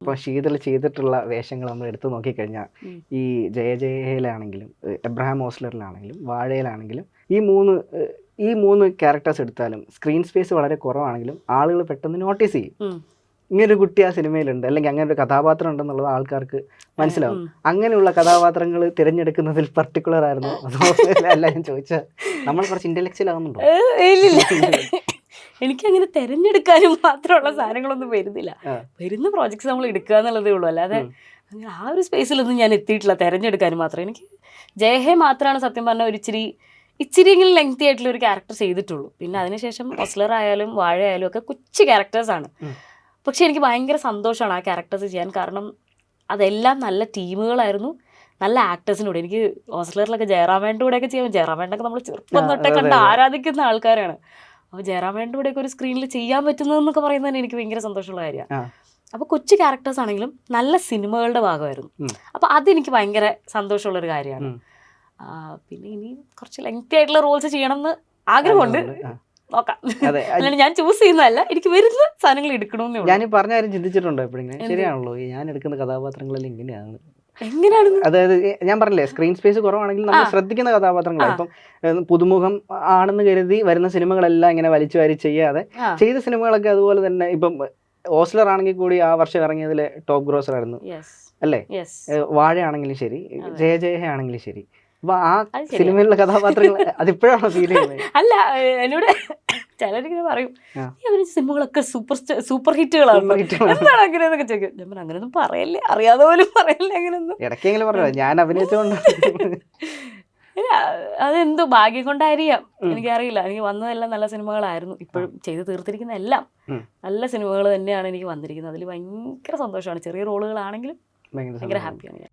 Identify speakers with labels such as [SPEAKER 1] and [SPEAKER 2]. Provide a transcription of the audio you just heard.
[SPEAKER 1] ഇപ്പോൾ ശീതൾ ചെയ്തിട്ടുള്ള വേഷങ്ങൾ നമ്മൾ എടുത്തു നോക്കിക്കഴിഞ്ഞാൽ. ഈ ജയ ജയയിലാണെങ്കിലും എബ്രഹാം ഓസ്ലറിലാണെങ്കിലും വാഴയിലാണെങ്കിലും ഈ മൂന്ന് ഈ മൂന്ന് ക്യാരക്ടേഴ്സ് എടുത്താലും സ്ക്രീൻ സ്പേസ് വളരെ കുറവാണെങ്കിലും ആളുകൾ പെട്ടെന്ന് നോട്ടീസ് ചെയ്യും. ഇങ്ങനൊരു കുട്ടി ആ സിനിമയിലുണ്ട് അല്ലെങ്കിൽ അങ്ങനെ ഒരു കഥാപാത്രം ഉണ്ടെന്നുള്ളത് ആൾക്കാർക്ക് മനസ്സിലാവും. അങ്ങനെയുള്ള കഥാപാത്രങ്ങൾ തിരഞ്ഞെടുക്കുന്നതിൽ പർട്ടിക്കുലർ ആയിരുന്നു. അതോ അല്ല ഞാൻ ചോദിച്ചാൽ നമ്മൾ കുറച്ച് ഇന്റലക്ച്വൽ
[SPEAKER 2] ആകുന്നുണ്ടോ എനിക്ക് അങ്ങനെ തെരഞ്ഞെടുക്കാനും മാത്രമുള്ള സാധനങ്ങളൊന്നും വരുന്നില്ല. വരുന്ന പ്രോജക്ട്സ് നമ്മൾ എടുക്കുക എന്നുള്ളതേ ഉള്ളൂ. അല്ലാതെ അങ്ങനെ ആ ഒരു സ്പേസിലൊന്നും ഞാൻ എത്തിയിട്ടില്ല. തെരഞ്ഞെടുക്കാനും മാത്രം. എനിക്ക് ജയഹേ മാത്രമാണ് സത്യം പറഞ്ഞാൽ ഒരു ഇച്ചിരി ഇച്ചിരിയെങ്കിലും ലെങ്തി ആയിട്ടുള്ള ഒരു ക്യാരക്ടർ ചെയ്തിട്ടുള്ളൂ. പിന്നെ അതിനുശേഷം ഒസ്ലർ ആയാലും വാഴ ആയാലും ഒക്കെ കൊച്ചു ക്യാരക്ടേഴ്സാണ്. പക്ഷെ എനിക്ക് ഭയങ്കര സന്തോഷമാണ് ആ ക്യാരക്ടേഴ്സ് ചെയ്യാൻ. കാരണം അതെല്ലാം നല്ല ടീമുകളായിരുന്നു. നല്ല ആക്ടേഴ്സിനോട് എനിക്ക് ഹോസ്റ്റലറിലൊക്കെ ജയറാമേന്റെ കൂടെയൊക്കെ ചെയ്യാൻ ജയറാമേണ്ടൊക്കെ നമ്മൾ ചെറുപ്പം തൊട്ടേ കണ്ട് ആരാധിക്കുന്ന ആൾക്കാരാണ്. അപ്പോൾ ജയറാമേന്റെ കൂടെയൊക്കെ ഒരു സ്ക്രീനിൽ ചെയ്യാൻ പറ്റുന്നതെന്നൊക്കെ പറയുന്നത് തന്നെ എനിക്ക് ഭയങ്കര സന്തോഷമുള്ള കാര്യമാണ്
[SPEAKER 1] അപ്പൊ
[SPEAKER 2] അപ്പോൾ കൊച്ചു ക്യാരക്ടേഴ്സ് ആണെങ്കിലും നല്ല സിനിമകളുടെ ഭാഗമായിരുന്നു.
[SPEAKER 1] അപ്പൊ
[SPEAKER 2] അപ്പോൾ അതെനിക്ക് ഭയങ്കര സന്തോഷമുള്ളൊരു കാര്യമാണ്. പിന്നെ ഇനി കുറച്ച് ലെങ്തി ആയിട്ടുള്ള റോൾസ് ചെയ്യണം എന്ന്
[SPEAKER 1] ആഗ്രഹമുണ്ട്.
[SPEAKER 2] നോക്കാം. ഞാൻ ചൂസ് ചെയ്യുന്നതല്ല എനിക്ക് വരുന്ന സാധനങ്ങൾ എടുക്കണമെന്ന്
[SPEAKER 1] ഞാൻ പറഞ്ഞ കാര്യം ചിന്തിച്ചിട്ടുണ്ടോ എപ്പോഴെങ്കിലും ശരിയാണല്ലോ ഞാൻ എടുക്കുന്ന കഥാപാത്രങ്ങളെല്ലാം ഇങ്ങനെയാണ്.
[SPEAKER 2] എങ്ങനെയാണ്
[SPEAKER 1] അതായത് ഞാൻ പറഞ്ഞില്ലേ സ്ക്രീൻ സ്പേസ് കുറവാണെങ്കിൽ നമ്മൾ ശ്രദ്ധിക്കുന്ന കഥാപാത്രങ്ങൾ ഇപ്പം പുതുമുഖം ആണെന്ന് കരുതി വരുന്ന സിനിമകളെല്ലാം ഇങ്ങനെ വലിച്ചു വാരി ചെയ്യാതെ ചെയ്ത സിനിമകളൊക്കെ അതുപോലെ തന്നെ ഇപ്പം ഓസ്ലർ ആണെങ്കിൽ കൂടി ആ വർഷം ഇറങ്ങിയതിലെ ടോപ്പ് ഗ്രോസർ ആയിരുന്നു. അല്ലേ? വാഴയാണെങ്കിലും ശരി. ജയ ജയ ആണെങ്കിലും ശരി. അപ്പൊ ആ. സിനിമയിലുള്ള കഥാപാത്രങ്ങൾ അതിപ്പോഴാണോ ഫീൽ ചെയ്യുന്നത്?
[SPEAKER 2] അല്ല എന്നോട് ചിലരിങ്ങനെ പറയും. നീ അഭിനയിച്ച സിനിമകളൊക്കെ സൂപ്പർ സൂപ്പർ ഹിറ്റുകളാണ്. എന്താണ് അങ്ങനെയെന്നൊക്കെ ചോദിക്കും. ഞാൻ പറഞ്ഞു, അങ്ങനെയൊന്നും പറയല്ലേ അറിയാതെ പോലും പറയല്ലേ അങ്ങനെയൊന്നും.
[SPEAKER 1] ഇടയ്ക്കെങ്കിലും പറഞ്ഞോ ഞാൻ അഭിനയിച്ചുകൊണ്ട്
[SPEAKER 2] അതെന്തോ ഭാഗ്യം കൊണ്ടായിരിക്കാം. എനിക്കറിയില്ല. എനിക്ക് വന്നതെല്ലാം നല്ല സിനിമകളായിരുന്നു. ഇപ്പോഴും ചെയ്തു തീർത്തിരിക്കുന്ന എല്ലാം. നല്ല സിനിമകൾ തന്നെയാണ് എനിക്ക് വന്നിരിക്കുന്നത്. അതിൽ ഭയങ്കര സന്തോഷമാണ്. ചെറിയ റോളുകളാണെങ്കിലും
[SPEAKER 1] ഭയങ്കര
[SPEAKER 2] ഹാപ്പിയാണ് ഞാൻ.